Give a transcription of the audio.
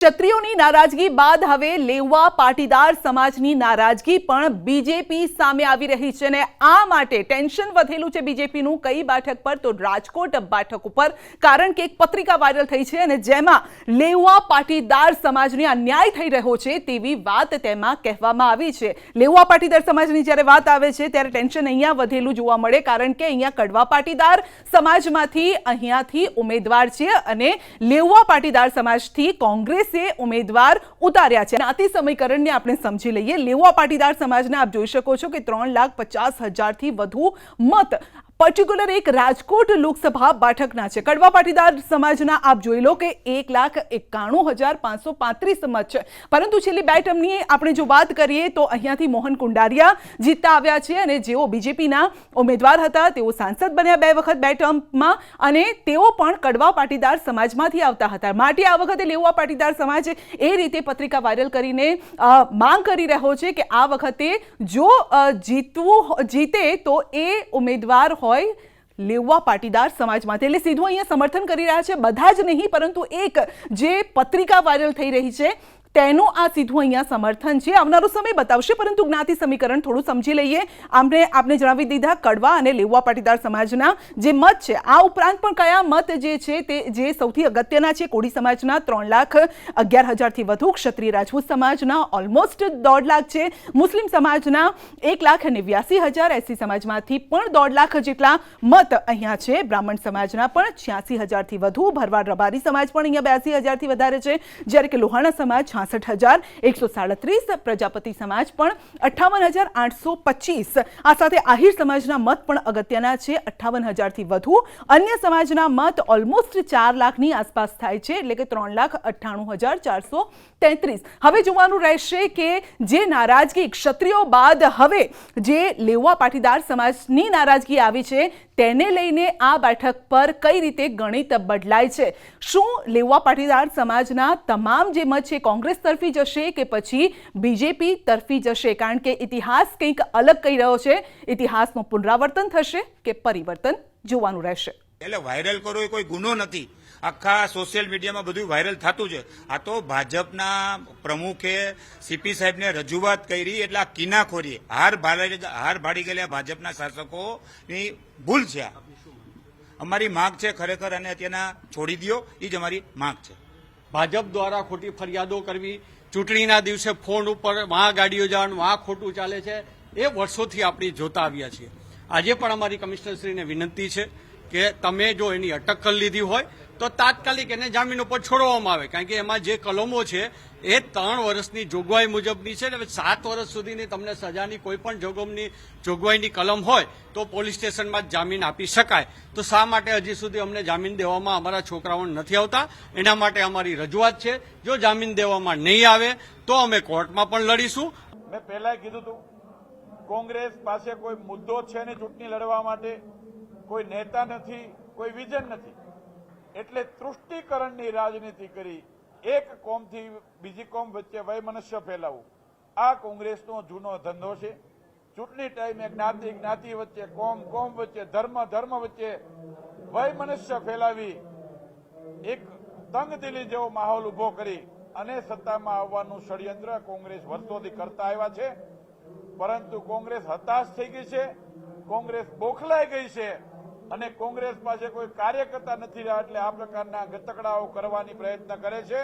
ક્ષત્રિયોની નારાજગી બાદ હવે લેવા પાટીદાર સમાજની નારાજગી પણ બીજેપી સામે આવી રહી છે અને આ માટે ટેન્શન વધેલું છે બીજેપીનું. કઈ બેઠક પર? તો રાજકોટ બેઠક ઉપર. કારણ કે એક પત્રિકા વાયરલ થઈ છે અને જેમાં લેવા પાટીદાર સમાજને અન્યાય થઈ રહ્યો છે તેવી વાત તેમાં કહેવામાં આવી છે. લેવા પાટીદાર સમાજની જ્યારે વાત આવે છે ત્યારે ટેન્શન અહીંયા વધેલું જોવા મળે કારણ કે અહીંયા કડવા પાટીદાર સમાજમાંથી અહીંયાથી ઉમેદવાર છે અને લેવા પાટીદાર સમાજથી કોંગ્રેસે ઉમેદવાર ઉતાર્યા છે. જ્ઞાતિ સમીકરણને આપણે સમજી લઈએ. લેવા પાટીદાર સમાજને આપ જોઈ શકો છો કે ત્રણ લાખ પચાસ હજારથી વધુ મત પર્ટિક્યુલર એક રાજકોટ લોકસભા બેઠકના છે. કડવા પાટીદાર સમાજના આપ જોઈ લો કે એક લાખ એકાણું હજાર પાંચસો પાંત્રીસ મત છે. પરંતુ છેલ્લી બે ટર્મની આપણે જો વાત કરીએ તો અહીંયાથી મોહન કુંડારિયા જીતતા આવ્યા છે અને જેઓ બીજેપીના ઉમેદવાર હતા, તેઓ સાંસદ બન્યા બે વખત બે ટર્મમાં અને તેઓ પણ કડવા પાટીદાર સમાજમાંથી આવતા હતા. માટે આ વખતે લેવા પાટીદાર સમાજ એ રીતે પત્રિકા વાયરલ કરીને માંગ કરી રહ્યો છે કે આ વખતે જો જીતવું જીતે તો એ ઉમેદવાર હોય લેવા પાટીદાર સમાજમાંથી. એટલે સીધું અહીંયા સમર્થન કરી રહ્યા છે, બધા જ નહીં, પરંતુ એક જે પત્રિકા વાયરલ થઈ રહી છે તેનું આ સીધું અહીંયા સમર્થન છે. આવનારો સમય બતાવશે, પરંતુ જ્ઞાતિ સમીકરણ થોડું સમજી લઈએ. આપણે, આપને જણાવી દીધા કડવા અને લેવા પાટીદાર સમાજના જે મત છે, આ ઉપરાંત પણ કયા મત જે છે તે, જે સૌથી અગત્યના છે? કોળી સમાજના ત્રણ લાખ અગિયાર હજારથી વધુ ક્ષત્રિય રાજપૂત સમાજના ઓલમોસ્ટ દોઢ લાખ છે. મુસ્લિમ સમાજના એક લાખ નેવ્યાસી હજાર એસી સમાજમાંથી પણ દોઢ લાખ જેટલા મત અહીંયા છે. બ્રાહ્મણ સમાજના પણ છ્યાસી હજારથી વધુ, ભરવાડ રબારી સમાજ પણ અહીંયા બ્યાસી હજારથી વધારે છે. જ્યારે કે લોહાણા સમાજ છાસઠ હજાર, એકસો સાડત્રીસ, પ્રજાપતિ સમાજ પણ અઠ્ઠાવન હજાર આઠસો પચીસ. આ સાથે આહિર સમાજના મત પણ અગત્યના છે, અઠ્ઠાવન હજારથી વધુ. અન્ય સમાજના મત ઓલમોસ્ટ ચાર લાખની આસપાસ થાય છે, એટલે કે ત્રણ લાખ અઠ્ઠાણું હજાર ચારસો તેત્રીસ. હવે જોવાનું રહેશે કે જે નારાજગી ક્ષત્રિયો બાદ હવે જે લેવા પાટીદાર સમાજની નારાજગી આવી છે, તેને લઈને આ બેઠક પર કઈ રીતે ગણિત બદલાય છે? શું લેવા પાટીદાર સમાજના તમામ જે મત છે, કોંગ્રેસ તરફી જશે કે પછી બીજેપી તરફી જશે? કારણ કે ઇતિહાસ કંઈક અલગ કહી રહ્યો છે. ઇતિહાસનું પુનરાવર્તન થશે કે પરિવર્તન જોવાનું રહેશે? એટલે વાયરલ કરવો એ કોઈ ગુનો નથી. આખા સોશિયલ મીડિયામાં બધું વાયરલ થતું છે. આ તો ભાજપના પ્રમુખે સીપી સાહેબને રજૂઆત કરી એટલે આ કિનાખોરી હાર હાર ભાડી ગયેલા ભાજપના શાસકોની ભૂલ છે અમારી માંગ છે ખરેખર અને અત્યારના છોડી દ્યો. એ જ અમારી માંગ છે. ભાજપ દ્વારા ખોટી ફરિયાદો કરવી, ચૂંટણીના દિવસે ફોન ઉપર વાં ગાડીઓ જવાનું, વાં ખોટું ચાલે છે, એ વર્ષોથી આપણે જોતા આવ્યા છીએ. આજે પણ અમારી કમિશનરશ્રીને વિનંતી છે કે તમે જો એની અટક કરી લીધી હોય તો તાત્કાલિક એને જામીન ઉપર છોડવામાં આવે. કારણ કે એમાં જે કલમો છે, એ ત્રણ વર્ષની જોગવાઈ મુજબની છે હવે સાત વર્ષ સુધીની તમને સજાની કોઈ પણ જોગમની, જોગવાઈની કલમ હોય, તો પોલીસ સ્ટેશનમાં જામીન આપી શકાય. તો શા માટે હજી સુધી અમને જામીન દેવામાં અમારા છોકરાઓને નથી આવતા? એના માટે અમારી રજૂઆત છે. જો જામીન દેવામાં નહીં આવે, તો અમે કોર્ટમાં પણ લડીશું. મેં પહેલા કીધું હતું, કોંગ્રેસ પાસે કોઈ મુદ્દો છે ને ચૂંટણી લડવા માટે. કોઈ નેતા નથી, કોઈ વિઝન નથી. એટલે તૃષ્ટિકરણની રાજનીતિ કરી, એક કોમથી બીજી કોમ વચ્ચે વયમનસ્ય ફેલાવવું આ કોંગ્રેસનો જૂનો ધંધો છે. ચૂંટણી ટાઈમે જ્ઞાતિ જ્ઞાતિ વચ્ચે, કોમ કોમ વચ્ચે, ધર્મ ધર્મ વચ્ચે વયમનસ્ય ફેલાવી, એક તંગદિલી જેવો માહોલ ઊભો કરી અને સત્તામાં આવવાનું ષડયંત્ર કોંગ્રેસ વર્ષોથી કરતા આવ્યા છે. પરંતુ કોંગ્રેસ હતાશ થઈ ગઈ છે. કોંગ્રેસ બોખલાઈ ગઈ છે. અને કોંગ્રેસ પાસે કોઈ કાર્યકર્તા નથી રહ્યા, એટલે આ પ્રકારના ગતકડાઓ કરવાની પ્રયત્ન કરે છે.